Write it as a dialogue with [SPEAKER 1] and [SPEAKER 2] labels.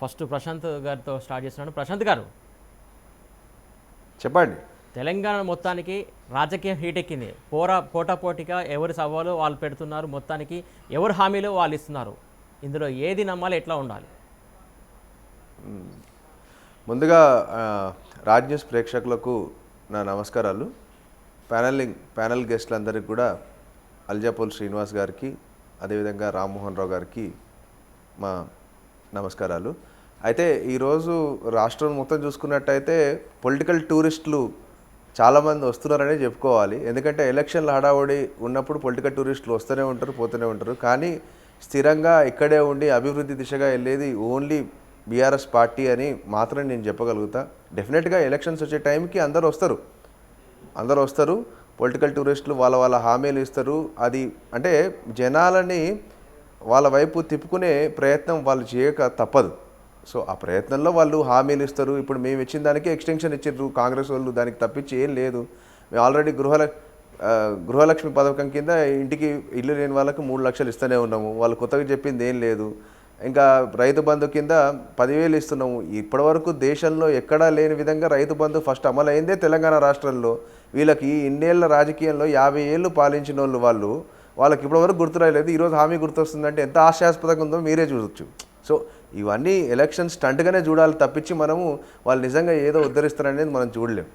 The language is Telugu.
[SPEAKER 1] ఫస్ట్ ప్రశాంత్ గారితో స్టార్ట్ చేస్తున్నాను ప్రశాంత్ గారు
[SPEAKER 2] చెప్పండి.
[SPEAKER 1] తెలంగాణ మొత్తానికి రాజకీయం హీట్ ఎక్కింది. పోరా పోటాపోటీగా ఎవరి సవాలు వాళ్ళు పెడుతున్నారు మొత్తానికి ఎవరు హామీలు వాళ్ళు ఇస్తున్నారు. ఇందులో ఏది నమ్మాలి ఎట్లా ఉండాలి?
[SPEAKER 2] ముందుగా రాజ్ న్యూస్ ప్రేక్షకులకు నా నమస్కారాలు. ప్యానలింగ్ ప్యానల్ గెస్టులందరికీ కూడా అల్జాపూల్ శ్రీనివాస్ గారికి అదేవిధంగా రామ్మోహన్ రావు గారికి మా నమస్కారాలు. అయితే ఈరోజు రాష్ట్రం మొత్తం చూసుకున్నట్టయితే పొలిటికల్ టూరిస్టులు చాలామంది వస్తున్నారనే చెప్పుకోవాలి. ఎందుకంటే ఎలక్షన్ల హడావుడి ఉన్నప్పుడు పొలిటికల్ టూరిస్టులు వస్తూనే ఉంటారు పోతూనే ఉంటారు. కానీ స్థిరంగా ఇక్కడే ఉండి అభివృద్ధి దిశగా వెళ్ళేది ఓన్లీ బీఆర్ఎస్ పార్టీ అని మాత్రం నేను చెప్పగలుగుతా. డెఫినెట్గా ఎలక్షన్స్ వచ్చే టైంకి అందరూ వస్తారు. అందరూ వస్తారు. పొలిటికల్ టూరిస్టులు వాళ్ళ వాళ్ళ హామీలు ఇస్తారు. అది అంటే జనాలని వాళ్ళ వైపు తిప్పుకునే ప్రయత్నం వాళ్ళు చేయక తప్పదు. సో ఆ ప్రయత్నంలో వాళ్ళు హామీలు ఇస్తారు. ఇప్పుడు మేము ఇచ్చిన దానికి ఎక్స్టెన్షన్ ఇచ్చారు కాంగ్రెస్ వాళ్ళు దానికి తప్పించి ఏం లేదు. మేము ఆల్రెడీ గృహల గృహలక్ష్మి పథకం కింద ఇంటికి ఇల్లు లేని వాళ్ళకి మూడు లక్షలు ఇస్తూనే ఉన్నాము. వాళ్ళు కొత్తగా చెప్పింది ఏం లేదు. ఇంకా రైతు బంధు కింద పదివేలు ఇస్తున్నాము. ఇప్పటివరకు దేశంలో ఎక్కడా లేని విధంగా రైతు బంధు ఫస్ట్ అమలైందే తెలంగాణ రాష్ట్రంలో. వీళ్ళకి ఇన్నేళ్ళ రాజకీయంలో యాభై ఏళ్ళు పాలించిన వాళ్ళు వాళ్ళు వాళ్ళకి ఇప్పటివరకు గుర్తురాలేదు ఈరోజు హామీ గుర్తొస్తుందంటే ఎంత ఆశాస్పదంగా ఉందో మీరే చూడొచ్చు. సో ఇవన్నీ ఎలక్షన్ స్టంట్గానే చూడాలి తప్పించి మనము వాళ్ళు నిజంగా ఏదో ఉద్ధరిస్తారనేది మనం చూడలేం.